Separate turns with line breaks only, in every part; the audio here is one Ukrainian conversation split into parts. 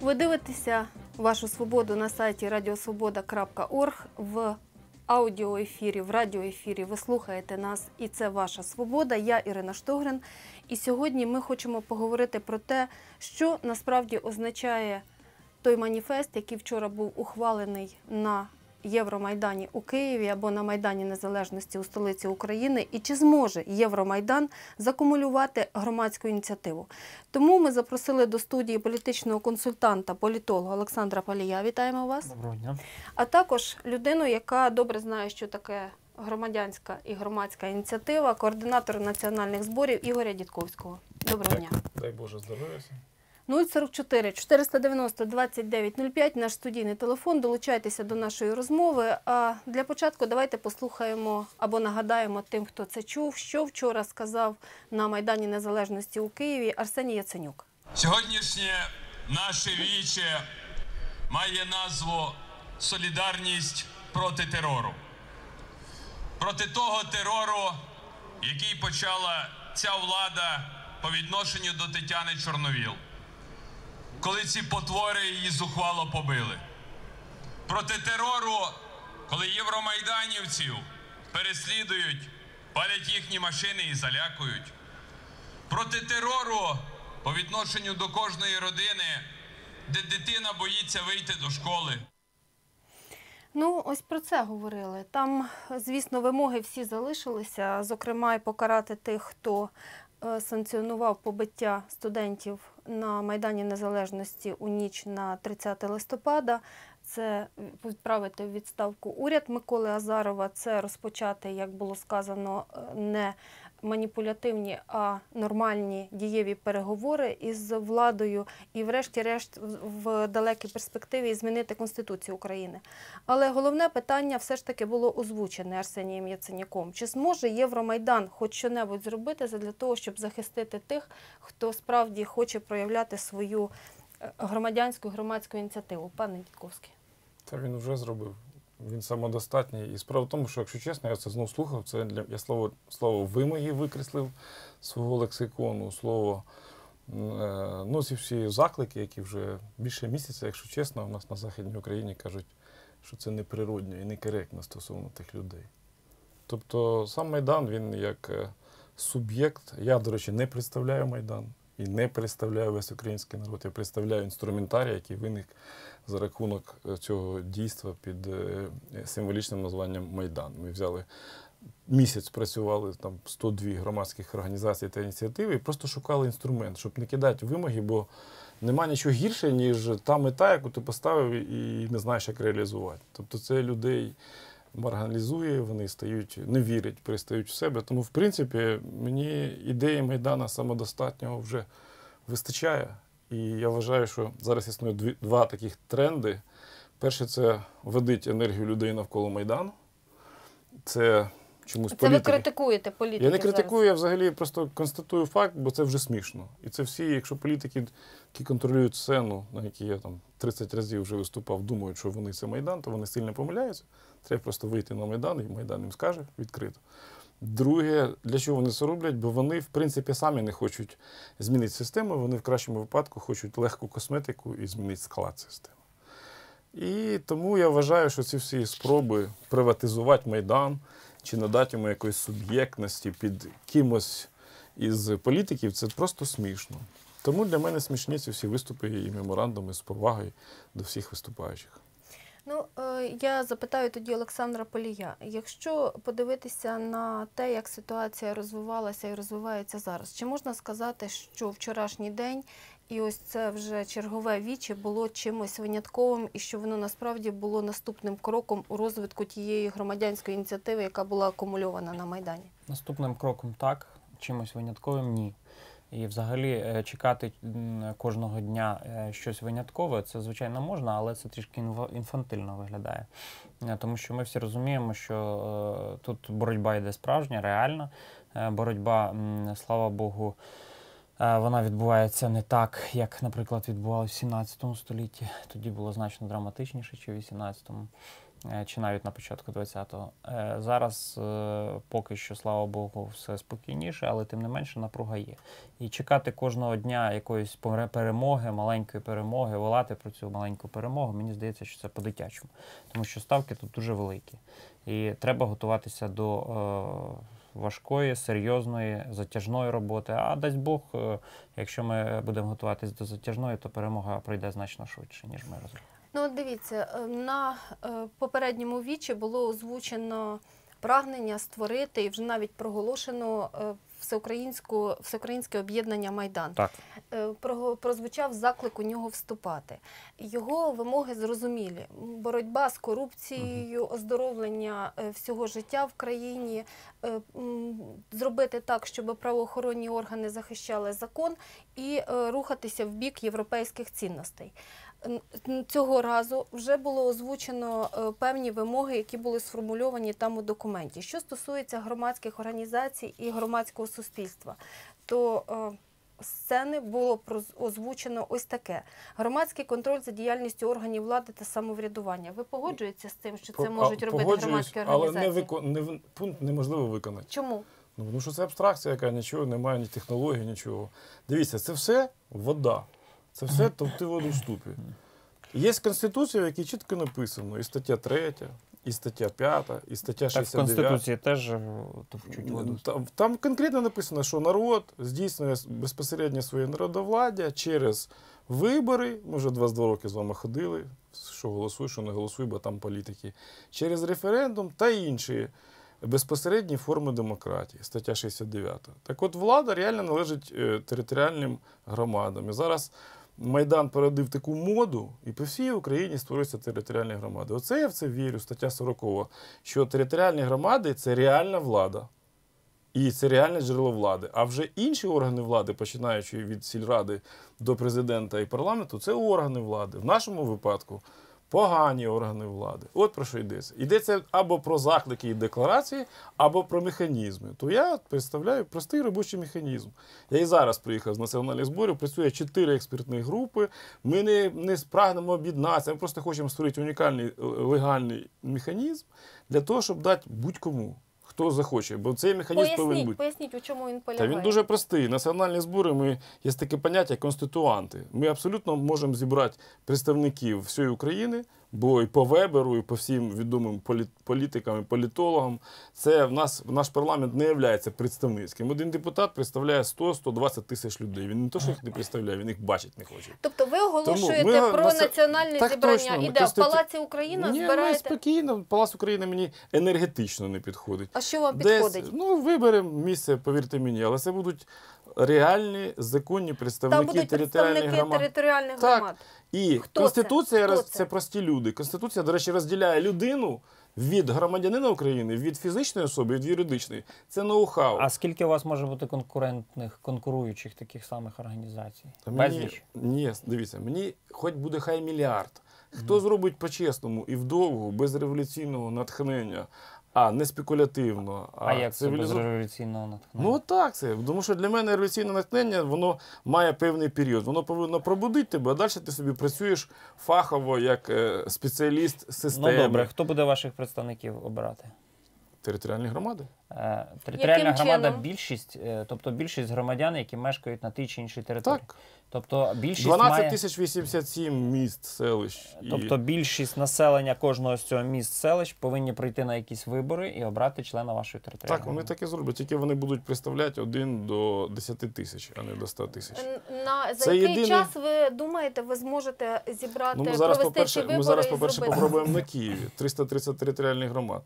Ви дивитеся вашу свободу на сайті radiosvoboda.org в аудіоефірі, в радіоефірі. Ви слухаєте нас, і це ваша свобода. Я Ірина Штогрин. І сьогодні ми хочемо поговорити про те, що насправді означає той маніфест, який вчора був ухвалений на Євромайдані у Києві або на Майдані Незалежності у столиці України, і чи зможе Євромайдан закумулювати громадську ініціативу. Тому ми запросили до студії політичного консультанта, політолога Олександра Палія. Вітаємо вас.
Доброго дня.
А також людину, яка добре знає, що таке громадянська і громадська ініціатива, координатор національних зборів Ігоря Дідковського. Доброго дня.
Дай Боже здоров'я.
044 490 2905 наш студійний телефон. Долучайтеся до нашої розмови. А для початку давайте послухаємо або нагадаємо тим, хто це чув, що вчора сказав на Майдані Незалежності у Києві Арсеній Яценюк.
Сьогоднішнє наше віче має назву Солідарність проти терору. Проти того терору, який почала ця влада по відношенню до Тетяни Чорновіл, коли ці потвори її зухвало побили. Проти терору, коли євромайданівців переслідують, палять їхні машини і залякують проти терору по відношенню до кожної родини, де дитина боїться вийти до школи.
Ну, ось про це говорили. Там, звісно, вимоги всі залишилися, зокрема, і покарати тих, хто е, санкціонував побиття студентів на Майдані Незалежності у ніч на 30 листопада. Це відправити відставку уряд Миколи Азарова. Це розпочати, як було сказано, е, не маніпулятивні, а нормальні дієві переговори із владою і, врешті-решт, в- далекій перспективі змінити Конституцію України. Але головне питання все ж таки було озвучене Арсенієм Яценюком. Чи зможе Євромайдан хоч що-небудь зробити для того, щоб захистити тих, хто справді хоче проявляти свою е, громадянську громадську ініціативу? Пане Дідковський.
Та він вже зробив. Він самодостатній. І справа в тому, що, якщо чесно, я це знов слухав. Це для я слово слово вимоги викреслив свого лексикону, слово. е, Ну, ці всі заклики, які вже більше місяця, якщо чесно, у нас на Західній Україні кажуть, що це неприродньо і некоректно стосовно тих людей. Тобто сам Майдан, він як е, суб'єкт. Я, до речі, не представляю Майдан і не представляю весь український народ. Я представляю інструментарій, який виник за рахунок е, цього дійства під е, символічним названням Майдан. Ми взяли місяць, працювали там 102 громадських організацій та ініціативи і просто шукали інструмент, щоб не кидати вимоги, бо нема нічого гірше, ніж та мета, яку ти поставив і не знаєш, як реалізувати. Тобто це людей маргіналізує, вони стають, не вірять, перестають в себе. Тому, в принципі, мені ідеї Майдана самодостатнього вже вистачає. І я вважаю, що зараз існує дві, два таких тренди. Перше, це ведить енергію людей навколо Майдану. Це чомусь
Це ви критикуєте політиків
Я не
зараз.
критикую, я взагалі просто констатую факт, бо це вже смішно. І це всі, якщо політики, які контролюють сцену, на якій я там 30 разів вже виступав, думають, що вони це Майдан, то вони сильно помиляються. Треба просто вийти на Майдан, і Майдан їм скаже відкрито. Друге, для чого вони це роблять? Бо вони, в принципі, самі не хочуть змінити систему, вони в кращому випадку хочуть легку косметику і змінити склад системи. І тому я вважаю, що ці всі спроби приватизувати Майдан чи надати йому якоїсь суб'єктності під кимось із політиків, це просто смішно. Тому для мене смішні ці всі виступи і меморандуми з повагою до всіх виступаючих.
Ну, е, я запитаю тоді Олександра Полія. Якщо подивитися на те, як ситуація розвивалася і розвивається зараз, чи можна сказати, що вчорашній день і ось це вже чергове віче було чимось винятковим, і що воно насправді було наступним кроком у розвитку тієї громадянської ініціативи, яка була акумульована на Майдані?
Наступним кроком так, чимось винятковим ні. І взагалі е, чекати кожного дня е, щось виняткове, це звичайно можна, але це трішки інфантильно виглядає. Е, Тому що ми всі розуміємо, що тут боротьба йде справжня, реальна. Боротьба, слава Богу, вона відбувається не так, як, наприклад, відбувалося в 17 столітті. Тоді було значно драматичніше, чи в 18-му. Е, чи навіть на початку 20-го. Е, Зараз е, поки що, слава Богу, все спокійніше, але тим не менше напруга є. І чекати кожного дня якоїсь перемоги, маленької перемоги, волати про цю маленьку перемогу, мені здається, що це по-дитячому. Тому що ставки тут дуже великі. І треба готуватися до важкої, серйозної, затяжної роботи. А дасть Бог, якщо ми будемо готуватись до затяжної, то перемога пройде значно швидше, ніж ми розуміємо.
Ну, дивіться, е, на е, попередньому вічі було озвучено прагнення створити і вже навіть проголошено е, всеукраїнську, всеукраїнське об'єднання Майдан.
Так.
Прозвучав заклик у нього вступати. Його вимоги зрозумілі: боротьба з корупцією, оздоровлення всього життя в країні, зробити так, щоб правоохоронні органи захищали закон і рухатися в бік європейських цінностей. Цього разу вже було озвучено е, певні вимоги, які були сформульовані там у документі. Що стосується громадських організацій і громадського суспільства, то е, сцени було озвучено ось таке: громадський контроль за діяльністю органів влади та самоврядування. Ви погоджуєтеся з тим, що це можуть робити громадські
Але
організації?
не вико... не... пункт неможливо виконати.
Чому?
Ну, тому що це абстракція, яка нічого немає, ні технології, нічого. Дивіться, це все вода. Це все товти воду в ступі. Є конституція, в якій чітко написано, і стаття 3, і стаття 5, і стаття
Так, в Конституції теж е, товчуть воду.
Там, там конкретно написано, що народ здійснює безпосередньо своє народовладдя через вибори. Ми вже 22 роки з вами ходили. Що голосуй, що не голосуй, бо там політики. Через референдум та інші безпосередні форми демократії, стаття 69. Так от влада реально належить е, територіальним громадам. І зараз Майдан породив таку моду, і по всій Україні створюються територіальні громади. Оце я в це вірю, стаття 40, що територіальні громади це реальна влада. І це реальне джерело влади. А вже інші органи влади, починаючи від сільради до президента і парламенту, це органи влади. В нашому випадку погані органи влади. От про що йдеться. Йдеться або про заклики і декларації, або про механізми. То я представляю простий робочий механізм. Я і зараз приїхав з національних зборів, працює чотири експертні групи. Ми не, не прагнемо об'єднатися, ми просто хочемо створити унікальний е, легальний механізм для того, щоб дати будь-кому. Хто захоче, бо цей механізм повинен
Поясніть,
бути.
поясніть, у чому він
Та він дуже простий. Національні збори ми є таке поняття конституанти. Ми абсолютно можемо зібрати представників всієї України, бо і по Веберу, і по всім відомим полі- політикам і політологам. Це в нас в наш парламент не є представницьким. Один депутат представляє 100-120 тисяч людей. Він не то, що їх не представляє, він їх бачить не хоче.
Тобто ви оголошуєте
ми
про
на це-
національне
Так
зібрання
точно, ми
іде в
Конститу-
Палаці Україна,
Ні,
збираєте.
спокійно. Палац України мені енергетично не підходить.
А що вам
Десь,
підходить?
ну, виберемо місце, повірте мені, але це будуть реальні законні
Там
представники
будуть
територіальних
представники
громад.
територіальних
Так.
громад.
І
Хто
Конституція
це?
роз-
Хто
це?
це?
прості люди. Конституція, до речі, розділяє людину від громадянина України, від фізичної особи, від юридичної. Це ноу-хау.
А скільки у вас може бути конкурентних, конкуруючих таких самих організацій?
Мені,
Безліч?
ні, дивіться, мені хоч буде хай мільярд. Хто зробить по-чесному і вдовго, без революційного натхнення, а не спекулятивно, а,
А, як це без революційного натхнення?
Ну так це. Тому що для мене революційне натхнення воно має певний період. Воно повинно пробудити тебе, а далі ти собі працюєш фахово як е, спеціаліст системи
ну добре, хто буде ваших представників обирати?
територіальні громади.
Е, Територіальна
Яким
громада
чином?
більшість, е, тобто більшість громадян, які мешкають на тій чи іншій території.
Так,
Тобто більшість
12
має,
тисяч 87 міст, селищ. І...
тобто більшість населення кожного з цього міст селищ повинні прийти на якісь вибори і обрати члена вашої територіальної
Так, вони так і зроблять, тільки вони будуть представляти один до 10 тисяч, а не до 100 тисяч.
На за
Це
який
єдиний-
час ви думаєте, ви зможете зібрати
Ну, ми зараз,
провести
по-перше,
ці вибори
ми зараз, по-перше,
зробити?
попробуємо на Києві 330 територіальних громад.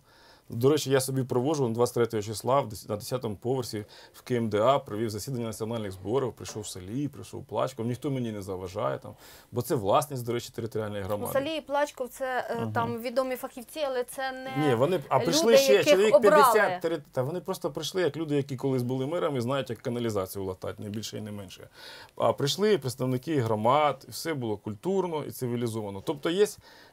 До речі, я собі проводжу 23 числа на 10-му поверсі в КМДА, провів засідання національних зборів, прийшов в селі, прийшов плачком. Ніхто мені не заважає там, бо це власність, до речі, територіальної
Ну,
громади.
Салій і Плачков це е, там відомі фахівці, але це не
Ні, вони а
люди,
прийшли ще чоловік 50. тери- Та вони просто прийшли як люди, які колись були мирами, знають, як каналізацію латати, не більше і не менше. А прийшли представники громад, і все було культурно і цивілізовано. Тобто, є,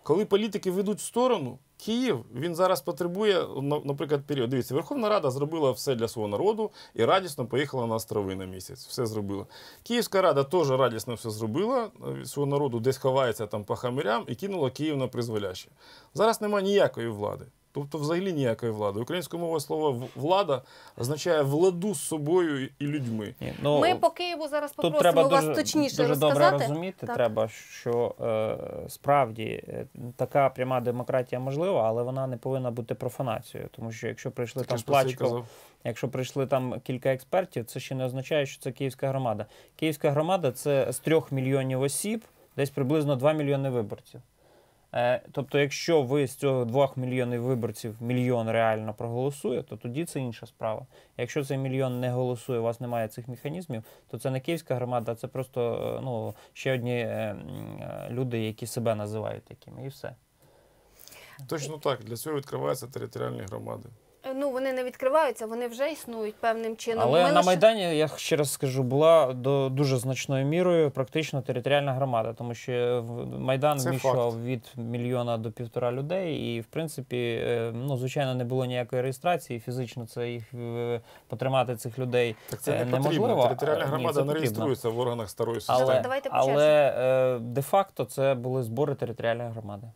коли політики ведуть в сторону, Київ він зараз потребує, на- наприклад, період. Дивіться, Верховна Рада зробила все для свого народу і радісно поїхала на острови на місяць. Все зробила. Київська рада теж радісно все зробила. е, Свого народу десь ховається там по хамирям і кинула Київ на призволяще. Зараз немає ніякої влади. Тобто, взагалі ніякої влади. Українською мовою слово влада означає владу з собою і людьми.
Ні, ну,
Ми по Києву зараз
Тут
попросимо
треба
вас
дуже,
точніше
дуже добре розуміти.
Так.
Треба, що е, справді е, така пряма демократія можлива, але вона не повинна бути профанацією. Тому що якщо прийшли
Так,
там
я ж про це й
плачко, якщо прийшли там кілька експертів, це ще не означає, що це київська громада. Київська громада це з трьох мільйонів осіб, десь приблизно 2 мільйони виборців. Е, Тобто, якщо ви з цього 2 мільйонів виборців мільйон реально проголосує, то тоді це інша справа. Якщо цей мільйон не голосує, у вас немає цих механізмів, то це не київська громада, а це просто е, ну, ще одні е, люди, які себе називають такими, і все.
Точно так. Для цього відкриваються територіальні громади.
Ну, вони не відкриваються, вони вже існують певним чином.
Але
Ми
на
лише-
Майдані, я ще раз скажу, була до дуже значною мірою практично територіальна громада, тому що в- Майдан
Це
вміщував від мільйона до півтора людей, і в принципі, е, ну звичайно, не було ніякої реєстрації. Фізично це їх е, потримати цих людей.
Так це
Е,
не потрібно.
неможливо.
Територіальна
Ні,
громада
це
не реєструється в органах старої системи.
Але, але е, де-факто це були збори територіальної громади.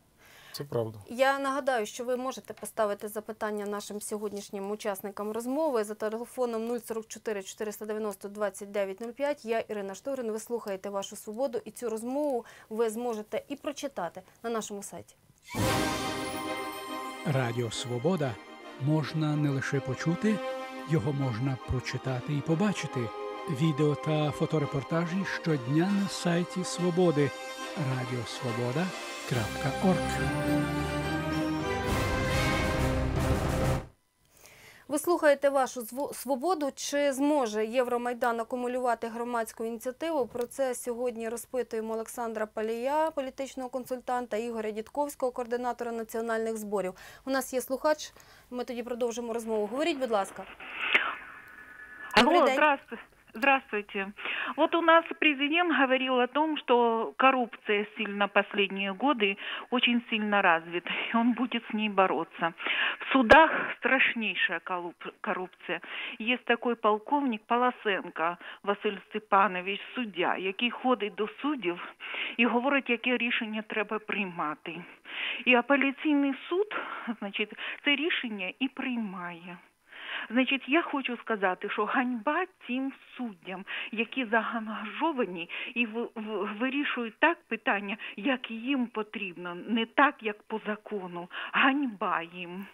Це правда.
Я нагадаю, що ви можете поставити запитання нашим сьогоднішнім учасникам розмови за телефоном 044 490 2905. Я Ірина Штурин. Ви слухаєте вашу свободу, і цю розмову ви зможете і прочитати на нашому сайті.
Радіо Свобода можна не лише почути, його можна прочитати і побачити. Відео та фоторепортажі щодня на сайті Свободи радіосвобода.орг.
Ви слухаєте вашу свободу. Чи зможе Євромайдан акумулювати громадську ініціативу? Про це сьогодні розпитуємо Олександра Палія, політичного консультанта, Ігоря Дідковського, координатора національних зборів. У нас є слухач. Ми тоді продовжимо розмову. Говоріть, будь ласка.
Алло, здравствуйте. Здравствуйте. Вот у нас президент говорил о том, что коррупция сильно последние годы очень сильно развита, и он будет с ней бороться. В судах страшнейшая коррупция. Есть такой полковник Полосенко Василь Степанович, суддя, який ходить до суддів і говорить, яке рішення треба приймати. І апеляційний суд, значить, це рішення і приймає. Значить, я хочу сказати, що ганьба тим суддям, які заангажовані і в- в- вирішують так питання, як їм потрібно, не так, як по закону. Ганьба їм.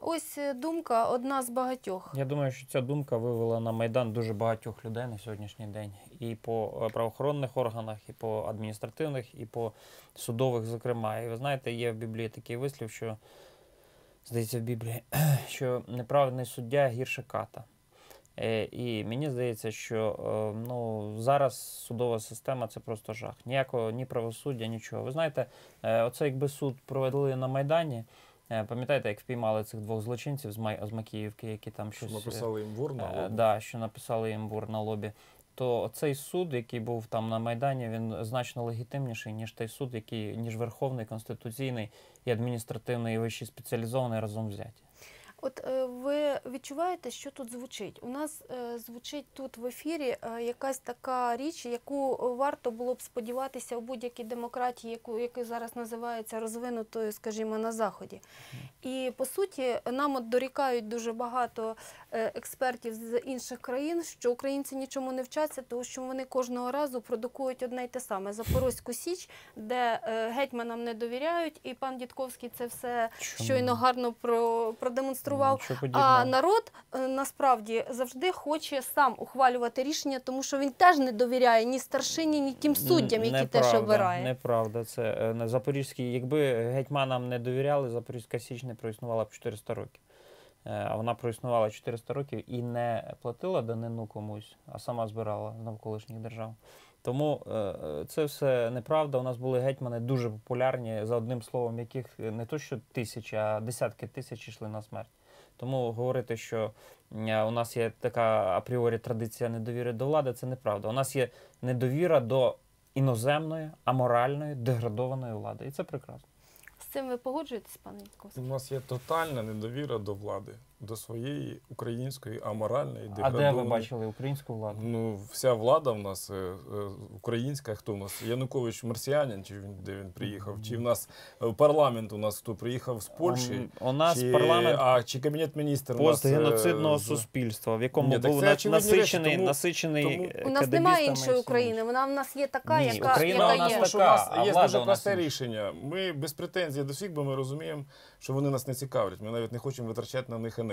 Ось е, думка одна з багатьох.
Я думаю, що ця думка вивела на майдан дуже багатьох людей на сьогоднішній день. І по е, правоохоронних органах, і по адміністративних, і по судових, зокрема. І ви знаєте, є в Біблії такий вислів, що здається в Біблії, що неправедний суддя гірше ката. Е, І мені здається, що е, ну, зараз судова система це просто жах. Ніякого ні правосуддя, нічого. Ви знаєте, е, оце якби суд провели на Майдані. Пам'ятаєте, як впіймали цих двох злочинців з, Май... з Макіївки, які там щось
написали їм вор на лобі.
да, що написали їм бур на лобі. То цей суд, який був там на Майдані, він значно легітимніший, ніж той суд, який ніж Верховний, Конституційний і адміністративний, і вищий спеціалізований разом взяті.
От е, ви відчуваєте, що тут звучить? У нас е, звучить тут в ефірі е, якась така річ, яку варто було б сподіватися у будь-якій демократії, яку яка зараз називається розвинутою, скажімо, на заході. І по суті, нам от дорікають дуже багато експертів з інших країн, що українці нічому не вчаться, тому що вони кожного разу продукують одне й те саме Запорозьку Січ, де е, гетьманам не довіряють, і пан Дідковський це все
Чому?
щойно гарно про, продемонстрував. А народ е, насправді завжди хоче сам ухвалювати рішення, тому що він теж не довіряє ні старшині, ні тим суддям, які теж
Неправда,
обирає.
Неправда. Це е, на Запорізькій, якби гетьманам не довіряли, Запорізька Січ не проіснувала б 400 років. Е, вона проіснувала 400 років і не платила данину комусь, а сама збирала з навколишніх держав. Тому е, е, це все неправда. У нас були гетьмани дуже популярні, за одним словом, яких не то що тисячі, а десятки тисяч йшли на смерть. Тому говорити, що у нас є така апріорі традиція недовіри до влади, це неправда. У нас є недовіра до іноземної, аморальної, деградованої влади. І це прекрасно.
Цим ви погоджуєтесь, пане
У нас є тотальна недовіра до влади, до своєї української аморальної,
А де ви бачили українську владу?
Ну, вся влада в нас е, е, українська. Хто в нас? Янукович марсіанин, чи він де він приїхав? Чи в нас е, парламент у нас хто приїхав з Польщі?
У нас
чи,
парламент
а чи кабінет міністрів у нас,
постгеноцидного
з-
суспільства, в якому
Ні,
був
це
насичений,
речі, тому-
насичений
тому-
У нас немає іншої України. Вона в нас є така,
Ні,
яка,
Україна
яка
у нас
є.
така.
у нас
а
є дуже просте
інша.
рішення. Ми без претензій до всіх, бо ми розуміємо, що вони нас не цікавлять. Ми навіть не хочемо витрачати на них енергію.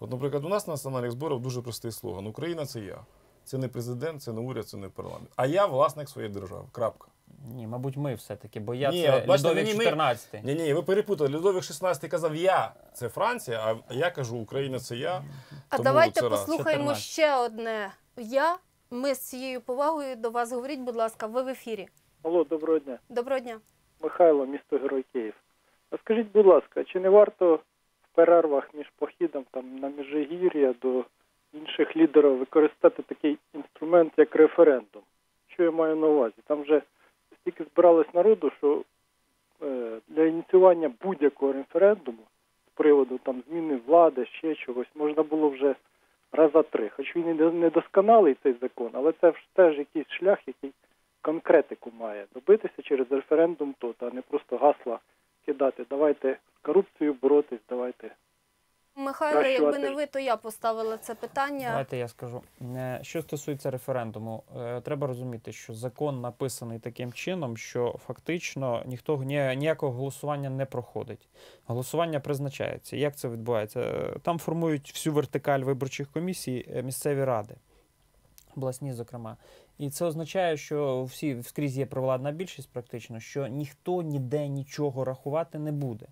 От, наприклад, у нас на національних зборах дуже простий слоган: Україна це я. Це не президент, це не уряд, це не парламент. А я власник своєї держави. Крапка.
Ні, мабуть, ми все-таки, бо я
Ні,
це
бачите,
Людовік
мені
14.
Ні, ні, ви перепутали. Людовик 16 казав я це Франція, а я кажу Україна це я.
А
Тому
давайте
це раз.
послухаємо
14.
ще одне. Я, ми з цією повагою до вас говоріть, будь ласка, ви в ефірі.
Алло, доброго дня.
Доброго дня.
Михайло, місто Герой Київ. А скажіть, будь ласка, чи не варто перервах між похідом там на Міжгір'я до інших лідерів використати такий інструмент, як референдум? Що я маю на увазі? Там вже стільки збиралось народу, що е, для ініціювання будь-якого референдуму з приводу там зміни влади, ще чогось, можна було вже раза три. Хоч він і не- недосконалий цей закон, але це теж якийсь шлях, який конкретику має добитися через референдум тут, а не просто гасла кидати. Давайте з корупцією боротись, давайте.
Михайло, якби не ви, то я поставила це питання.
Давайте я скажу. Е, Що стосується референдуму, е, треба розуміти, що закон написаний таким чином, що фактично ніхто ніякого голосування не проходить. Голосування призначається. Як це відбувається? Там формують всю вертикаль виборчих комісій е, місцеві ради, обласні, зокрема. І це означає, що всі скрізь є провладна більшість, практично, що ніхто ніде нічого рахувати не буде.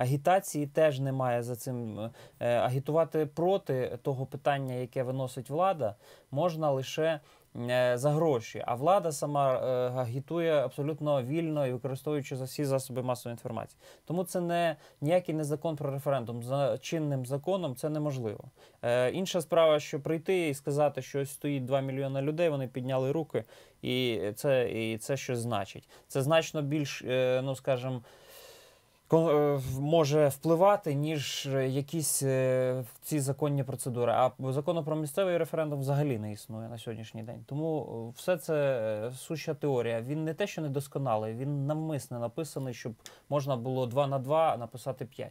Агітації теж немає за цим. Е, Агітувати проти того питання, яке виносить влада, можна лише е, за гроші. А влада сама е, агітує абсолютно вільно і використовуючи за всі засоби масової інформації. Тому це не ніякий не закон про референдум. За чинним законом це неможливо. Інша справа, що прийти і сказати, що ось стоїть 2 мільйони людей, вони підняли руки, і це, і це щось значить. Це значно більш, ну скажімо, може впливати, ніж е, якісь е, ці законні процедури. А закону про місцевий референдум взагалі не існує на сьогоднішній день. Тому е, все це е, суща теорія. Він не те, що недосконалий, він навмисне написаний, щоб можна було 2 на 2 написати 5.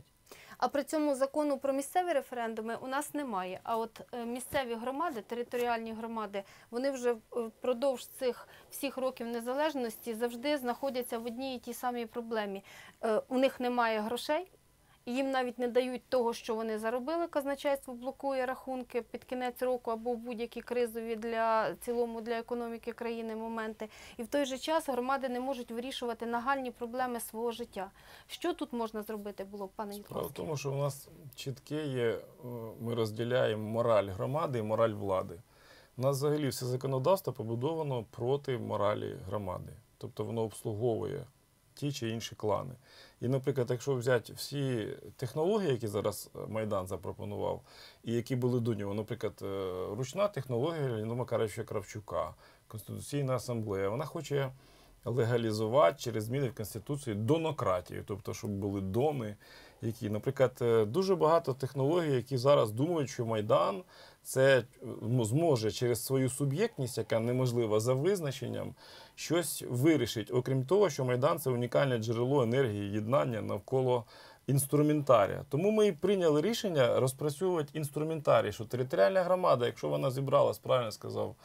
А при цьому закону про місцеві референдуми у нас немає. А от е, місцеві громади, територіальні громади, вони вже е, впродовж цих всіх років незалежності завжди знаходяться в одній і тій самій проблемі. Е, У них немає грошей. Їм навіть не дають того, що вони заробили. Казначейство блокує рахунки під кінець року або будь-які кризові для цілому для економіки країни моменти. І в той же час громади не можуть вирішувати нагальні проблеми свого життя. Що тут можна зробити було пане
Справа в тому, що у нас чітке є, е, ми розділяємо мораль громади і мораль влади. У нас взагалі все законодавство побудовано проти моралі громади. Тобто воно обслуговує ті чи інші клани. І, наприклад, якщо взяти всі технології, які зараз е, Майдан запропонував, і які були до нього, наприклад, е, ручна технологія Ліна Макаровича Кравчука, Конституційна асамблея, вона хоче легалізувати через зміни в Конституції донократію, тобто, щоб були дони, які, наприклад, е, дуже багато технологій, які зараз думають, що Майдан це е, зможе через свою суб'єктність, яка неможлива за визначенням, щось вирішить. Окрім того, що Майдан це унікальне джерело енергії єднання навколо інструментарія. Тому ми і прийняли рішення розпрацьовувати інструментарій, що територіальна громада, якщо вона зібралась, правильно сказав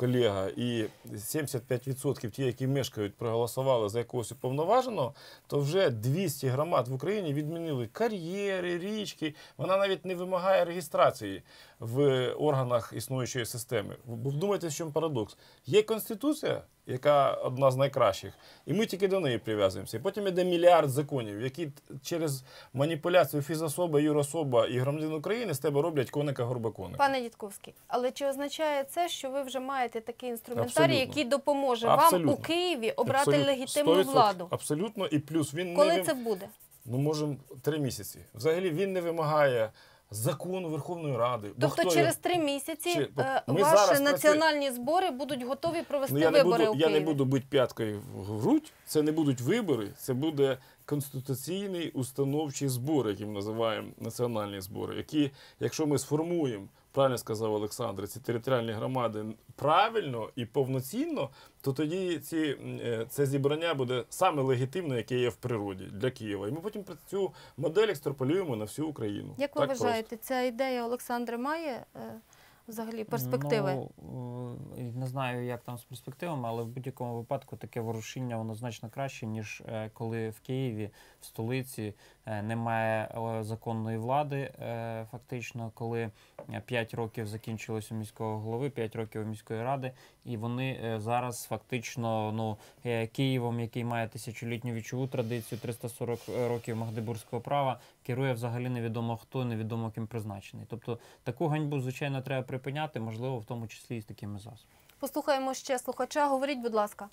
колега, і 75% ті, які мешкають, проголосували за якогось уповноваженого, то вже 200 громад в Україні відмінили кар'єри, річки. Вона навіть не вимагає реєстрації в органах існуючої системи. Бо вдумайте, в чому парадокс. Є конституція, яка одна з найкращих, і ми тільки до неї прив'язуємося. І потім іде мільярд законів, які через маніпуляцію фізособа, юрособа і громадян України з тебе роблять коника горбаконика.
Пане Дідковський, але чи означає це, що ви вже маєте такий інструментарій,
Абсолютно.
який допоможе
Абсолютно.
вам у Києві обрати
Абсолютно.
легітимну
100%.
владу?
Абсолютно, і плюс він не
Коли
вим-
це буде?
Ну, можемо три місяці. Взагалі він не вимагає закону Верховної Ради. бо
Тобто
хто
через
його-
три місяці
Чи-
е,
ми
ваші
зараз
національні збори будуть готові провести
Ну, я, не
вибори
буду,
у
я
Києві.
не буду бити п'яткою в грудь. Це не будуть вибори, це буде конституційний установчий збор, який ми називаємо національні збори, які, якщо ми сформуємо, правильно сказав Олександр, ці територіальні громади правильно і повноцінно, то тоді ці, е, це зібрання буде саме легітимне, яке є в природі для Києва. І ми потім цю модель екстраполюємо на всю Україну.
Як ви
Так просто.
вважаєте, ця ідея Олександре має е, взагалі перспективи?
Ну, е, не знаю, як там з перспективами, але в будь-якому випадку таке ворушіння воно значно краще, ніж коли в Києві, в столиці немає е, законної влади. е, Фактично, коли 5 років закінчилось у міського голови, 5 років у міської ради, і вони е, зараз фактично ну, е, Києвом, який має тисячолітню вічову традицію, 340 років магдебурзького права, керує взагалі невідомо хто, невідомо ким призначений. Тобто таку ганьбу, звичайно, треба припиняти, можливо, в тому числі і з такими засобами.
Послухаємо ще слухача. Говоріть, будь ласка.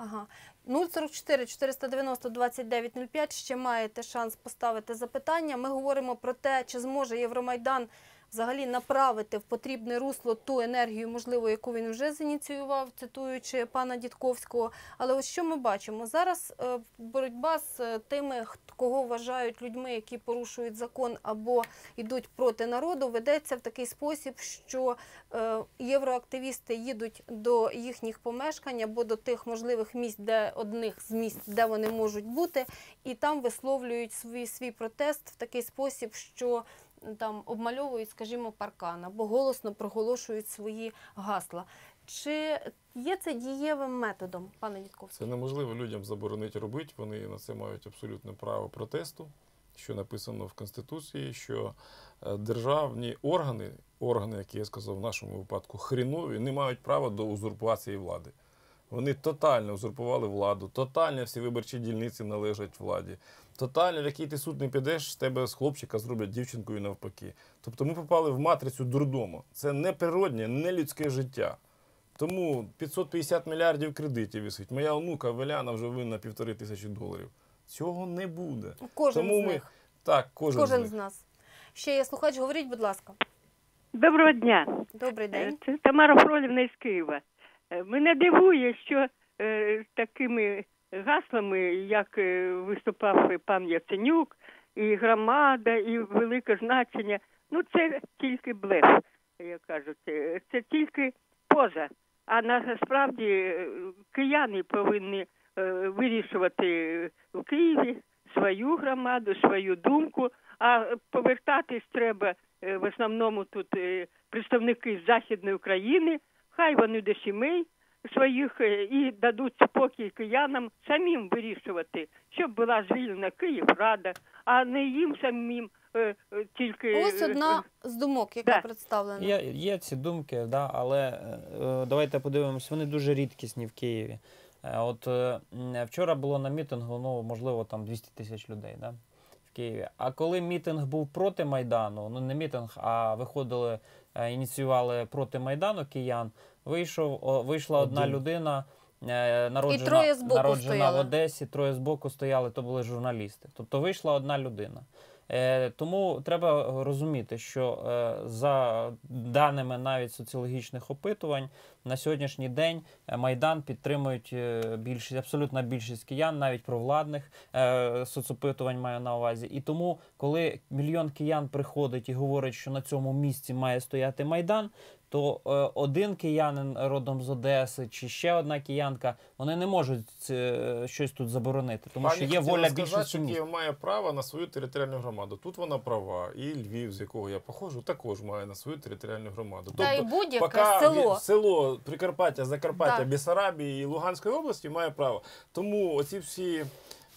Ага. 044 490 2905. Ще маєте шанс поставити запитання. Ми говоримо про те, чи зможе Євромайдан взагалі направити в потрібне русло ту енергію, можливо, яку він вже зініціював, цитуючи пана Дідковського. Але ось що ми бачимо? Зараз е, боротьба з е, тими, кого вважають людьми, які порушують закон або йдуть проти народу, ведеться в такий спосіб, що е, євроактивісти їдуть до їхніх помешкань або до тих можливих місць, де одних з місць, де вони можуть бути, і там висловлюють свій, свій протест в такий спосіб, що там обмальовують, скажімо, паркан або голосно проголошують свої гасла. Чи є це дієвим методом, пане Дідковський?
Це неможливо людям заборонити робити. Вони на це мають абсолютне право протесту, що написано в Конституції, що е, державні органи, органи, які я сказав в нашому випадку, хрінові, не мають права до узурпації влади. Вони тотально узурпували владу, тотально всі виборчі дільниці належать владі. Тотально, в який ти суд не підеш, з тебе з хлопчика зроблять дівчинку і навпаки. Тобто ми попали в матрицю дурдому. Це не природнє, не людське життя. Тому 550 мільярдів кредитів висить. Моя онука Веляна вже винна півтори тисячі доларів. Цього не буде.
Кожен
Тому
з
ми-
них.
Так, кожен,
Кожен
з них.
з нас. Ще є слухач, говоріть, будь ласка.
Доброго дня.
Добрий
Е,
день.
Це Тамара Фролівна із Києва. Е, Мене дивує, що е, такими гаслами, як е, виступав пан Яценюк, і громада, і велике значення, ну це тільки блеф, як кажуть, це тільки поза. А насправді кияни повинні вирішувати в Києві свою громаду, свою думку, а повертатись треба в основному тут представники Західної України, хай вони до сімей своїх е, і дадуть спокій киянам самим вирішувати, щоб була звільнена Київрада, а не їм самим е, е, тільки
Ось одна з думок, яка
да.
представлена.
Є, є ці думки, да, але давайте подивимось, вони дуже рідкісні в Києві. Е, От е, вчора було на мітингу, ну, можливо, там 200 тисяч людей да, в Києві. А коли мітинг був проти Майдану, ну не мітинг, а виходили, ініціювали проти Майдану киян, вийшов, вийшла вийшла одна людина. Народжена, Народжена,
троє збоку
народжена
стояли.
в Одесі, троє з боку стояли, то були журналісти. Тобто вийшла одна людина. Е, тому треба розуміти, що е, за даними навіть соціологічних опитувань, на сьогоднішній день е, Майдан підтримують е, більшість, абсолютна більшість киян, навіть провладних е, соцопитувань маю на увазі. І тому, коли мільйон киян приходить і говорить, що на цьому місці має стояти Майдан, то е, один киянин родом з Одеси чи ще одна киянка, вони не можуть е, щось тут заборонити, тому
Пані
що є воля більшості міст.
Київ має право на свою територіальну громаду. Тут вона права. І Львів, з якого я походжу, також має на свою територіальну громаду.
Та й будь-яке село.
село Прикарпаття, Закарпаття,
Так.
Бісарабії і Луганської області має право. Тому оці всі,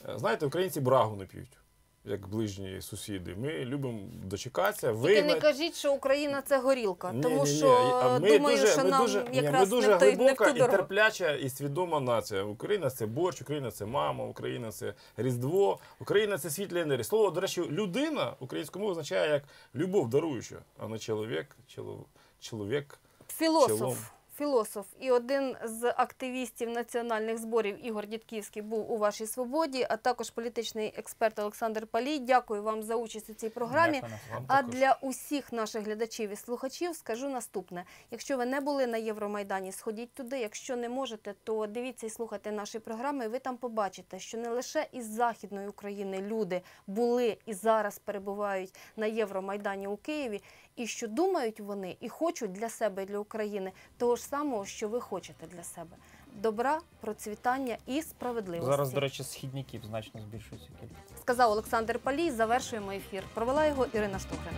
е, знаєте, українці брагу не п'ють. Як ближні сусіди, ми любимо дочекатися,
Тільки не
вигнати.
кажіть, що Україна це горілка,
Ні,
тому
ні, ні.
що
А ми
думаю,
дуже,
що
ми
нам
дуже, ні,
якраз
ми дуже
не в той- не в
глибока
ту
і
дорогу.
терпляча і свідома нація. Україна це борщ, Україна це мама, Україна це Різдво, Україна це світла енергія. Слово, до речі, людина українською мовою означає як любов даруюча, а не чоловік, чолов- чоловік.
Філософ. Філософ і один з активістів національних зборів Ігор Дідківський був у вашій свободі, а також політичний експерт Олександр Палій. Дякую вам за участь у цій програмі.
Дякую,
Вам
А
також.
для усіх наших глядачів і слухачів скажу наступне: якщо ви не були на Євромайдані, сходіть туди. Якщо не можете, то дивіться і слухайте наші програми. І ви там побачите, що не лише із західної України люди були і зараз перебувають на Євромайдані у Києві, і що думають вони і хочуть для себе і для України того ж самого, що ви хочете для себе. Добра, процвітання і справедливості.
Зараз, до речі, східників значно збільшується кількість.
сказав Олександр Палій. Завершуємо ефір. Провела його Ірина Штохрин.